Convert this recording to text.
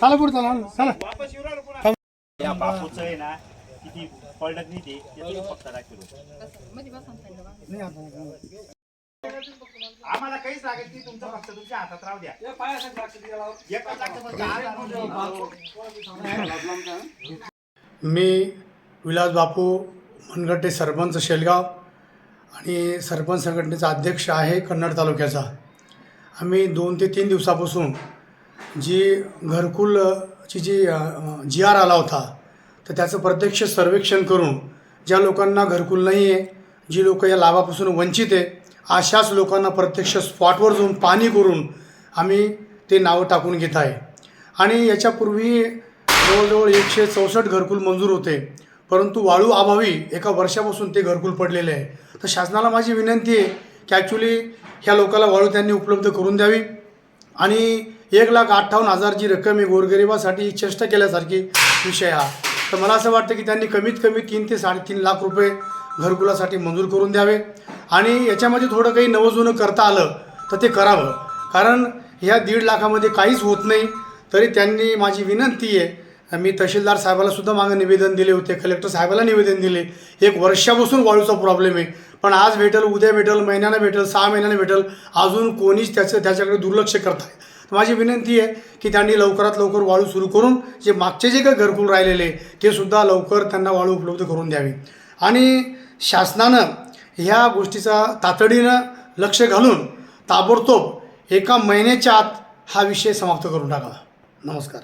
चला पुढे चला चला. या बापूचं आहे ना किती पडत नाही ते त्याचं फक्त दाखवलं नाही आता आम्हाला काहीच लागत नाही तुमचं फक्त तुमच्या हातात राहू द्या. एकच लागतं फक्त आज आणून मी विलास बापू मनगट्टे सरपंच शेलगाव आणि सरपंच संघटनेचा अध्यक्ष आहे कन्नड तालुक्याचा. आम्ही दोन ते तीन दिवसापासून जी घरकुलची जी जी आर आला होता तर त्याचं प्रत्यक्ष सर्वेक्षण करून ज्या लोकांना घरकुल नाही आहे जी लोक या लाभापासून वंचित आहे अशाच लोकांना प्रत्यक्ष स्पॉटवर जाऊन पाणी करून आम्ही ते नावं टाकून घेत आहे. आणि याच्यापूर्वी जवळजवळ एकशे चौसष्ट घरकुल मंजूर होते परंतु वाळू अभावी एका वर्षापासून ते घरकुल पडलेले आहे. तर शासनाला माझी विनंती आहे की ॲक्च्युली ह्या लोकाला वाळू त्यांनी उपलब्ध करून द्यावी. आणि एक लाख अठ्ठावन्न हजार जी रक्कम आहे गोरगरिबासाठी चेष्टा केल्यासारखी विषय हा. तर मला असं वाटतं की त्यांनी कमीत कमी तीन ते साडेतीन लाख रुपये घरकुलासाठी मंजूर करून द्यावे. आणि याच्यामध्ये थोडं काही नवजुनं करता आलं तर ते करावं. कारण ह्या दीड लाखामध्ये काहीच होत नाही तरी त्यांनी माझी विनंती आहे. मी तहसीलदार साहेबाला सुद्धा मागं निवेदन दिले होते कलेक्टर साहेबाला निवेदन दिले. एक वर्षापासून वाळूचा प्रॉब्लेम आहे. पण आज भेटल उद्या भेटल महिन्यानं भेटल सहा महिन्यानं भेटेल अजून कोणीच त्याचं त्याच्याकडे दुर्लक्ष करत आहे तर माझी विनंती आहे की त्यांनी लवकरात लवकर वाळू सुरू करून जे मागचे जे काही घरकुल राहिलेले ते सुद्धा लवकर त्यांना वाळू उपलब्ध करून द्यावी. आणि शासनानं ह्या गोष्टीचा तातडीनं लक्ष घालून ताबडतोब एका महिन्याच्या आत हा विषय समाप्त करून टाकावा. नमस्कार.